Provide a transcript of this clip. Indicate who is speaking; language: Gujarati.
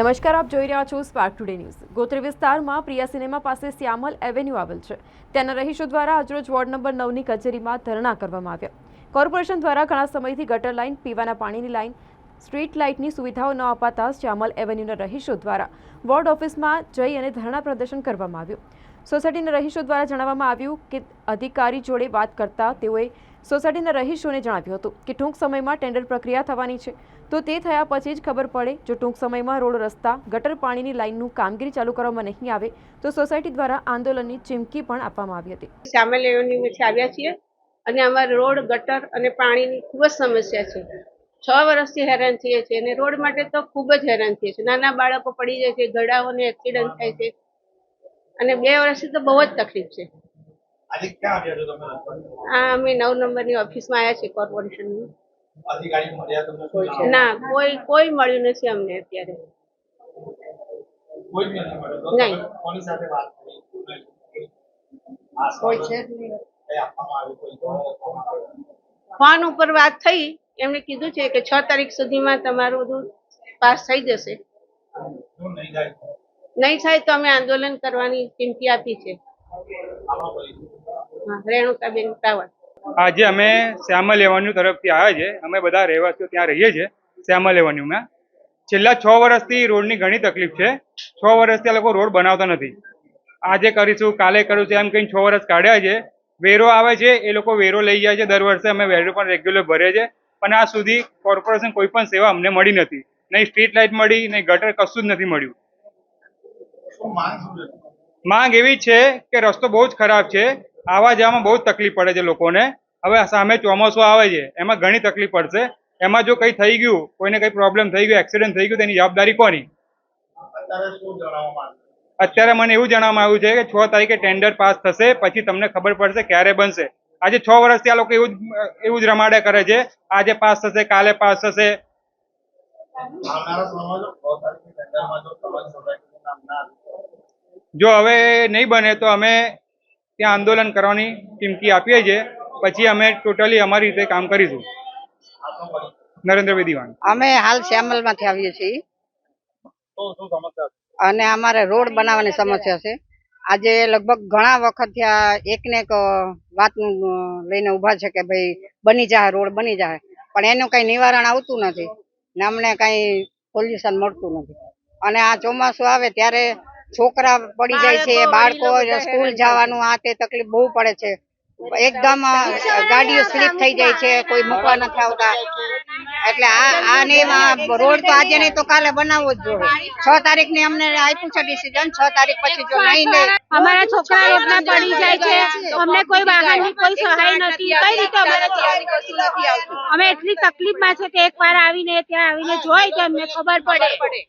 Speaker 1: નમસ્કાર, આપ જોઈ રહ્યા છો સ્પાર્ક ટુડે ન્યૂઝ ગોત્રી વિસ્તારમાં પ્રિયા સિનેમા પાસે શ્યામલ એવેન્યુ આવેલ છે. ત્યાંના રહીશો દ્વારા આજરોજ વોર્ડ નંબર નવની કચેરીમાં ધરણા કરવામાં આવ્યા. કોર્પોરેશન દ્વારા ઘણા સમયથી ગટર લાઇન, પીવાના પાણીની લાઇન, સ્ટ્રીટ લાઇટની સુવિધાઓ ન અપાતા શ્યામલ એવેન્યુના રહીશો દ્વારા વોર્ડ ઓફિસમાં જઈ અને ધરણા પ્રદર્શન કરવામાં આવ્યું. સોસાયટીના રહીશો દ્વારા જણાવવામાં આવ્યું કે અધિકારી જોડે વાત કરતા તેઓએ સોસાયટીના રહીશોને જણાવ્યું હતું કે ટૂંક સમયમાં ટેન્ડર પ્રક્રિયા થવાની છે. તો તે થયા પછી જ ખબર પડે, જો ટૂંક સમયમાં રોડ, રસ્તા, ગટર પાણીની લાઇનનું કામગીરી ચાલુ કરવામાં નહીં આવે, તો સોસાયટી દ્વારા આંદોલનની ચીમકી પણ આપવામાં આવી હતી.
Speaker 2: શ્યામલ એવન્યુમાંથી આવ્યા છીએ અને અમારે રોડ, ગટર અને પાણીની ખૂબ જ સમસ્યા છે. છ વર્ષથી હેરાન થઈએ છીએ અને રોડ માટે તો ખૂબ જ હેરાન થઈએ છીએ. નાના બાળકો પડી જાય છે, ગળાઓને એક્સિડન્ટ થાય છે અને બે વર્ષથી તો બહુ જ તકલીફ છે. આ અમે નવ નંબરની ઓફિસમાં આવ્યા છીએ કોર્પોરેશનની? ના કોઈ કોઈ મળ્યું નથી અમને અત્યારે. નહીં. ફોન ઉપર વાત થઈ. એમણે કીધું છે કે છ તારીખ સુધીમાં તમારું બધું પાસ થઈ જશે.
Speaker 3: નહીં
Speaker 2: થાય તો? અમે આંદોલન કરવાની ચીમકી આપી છે. રેણુકાબેન કાવડ
Speaker 4: આજે અમે શ્યામલ એવન્યુ તરફથી આવ્યા છે. અમે બધા રહેવાસીઓ ત્યાં રહીએ છીએ શ્યામલ એવન્યુમાં. છેલ્લા છ વર્ષથી રોડની ઘણી તકલીફ છે. છ વર્ષથી આ લોકો રોડ બનાવતા નથી. આજે કરીશું કાલે કરીશું એમ કહીને છ વર્ષ કાઢ્યા છે. વેરો આવે છે એ લોકો વેરો લઈ જાય છે. દર વર્ષે અમે વેરો પણ રેગ્યુલર ભરે છે. પણ આ સુધી કોર્પોરેશન કોઈ પણ સેવા અમને મળી નથી. નહીં સ્ટ્રીટ લાઇટ મળી નહીં ગટર કશું જ નથી મળ્યું.
Speaker 3: છે?
Speaker 4: માંગ એવી છે કે રસ્તો બહુ જ ખરાબ છે. આવવા જવામાં બહુ તકલીફ પડે છે લોકોને. હવે સામે ચોમાસું આવે છે એમાં ઘણી તકલીફ પડશે. એમાં જો કંઈ થઈ ગયું કોઈને કંઈ પ્રોબ્લેમ થઈ ગયો એક્સિડન્ટ થઈ ગયું તેની જવાબદારી કોની?
Speaker 3: અત્યારે
Speaker 4: મને એવું જણાવવામાં આવ્યું છે કે છ તારીખે ટેન્ડર પાસ થશે પછી તમને ખબર પડશે ક્યારે બનશે. આજે છ વર્ષથી આ લોકો એવું જ એવું જ રમાડે કરે છે. આજે પાસ થશે કાલે પાસ થશે.
Speaker 3: જો
Speaker 4: હવે નહીં બને તો અમે ત્યાં આંદોલન કરવાની ચીમકી આપીએ છીએ. પછી અમે ટોટલી અમારી રીતે કામ કરીશું. નરેન્દ્રભાઈ દિવાણ
Speaker 5: અમે હાલ શ્યામલમાંથી આવીએ છીએ? અને અમારે રોડ બનાવવાની સમસ્યા છે. આજે લગભગ ઘણા વખત ત્યાં એક ને એક વાતનું લઈને ઊભા છે કે ભાઈ બની જાય રોડ બની જાય પણ એનું કઈ નિવારણ આવતું નથી. ને અમને કઈ સોલ્યુશન મળતું નથી. અને આ ચોમાસું આવે ત્યારે છોકરા પડી જાય છે બાળકો સ્કૂલ જવાનું આ તે તકલીફ બહુ પડે છે. એકદમ ગાડીઓ સ્લીપ થઈ જાય છે કોઈ મૂકવા નથી આવતા. એટલે આ આ ને રોડ તો આજે નહીં તો કાલે બનાવવો જ જોઈએ. છ તારીખની અમને આપ્યું છે ડિસિઝન છ તારીખ પછી જો નહીં લે
Speaker 6: અમારા છોકરા રોડના પડી જાય છે. અમને કોઈ વાહનની કોઈ સહાય નથી. કઈ રીતે અમારે અમે એટલી તકલીફમાં છે કે એક વાર આવીને ત્યાં આવીને જોઈ તો અમને ખબર પડે.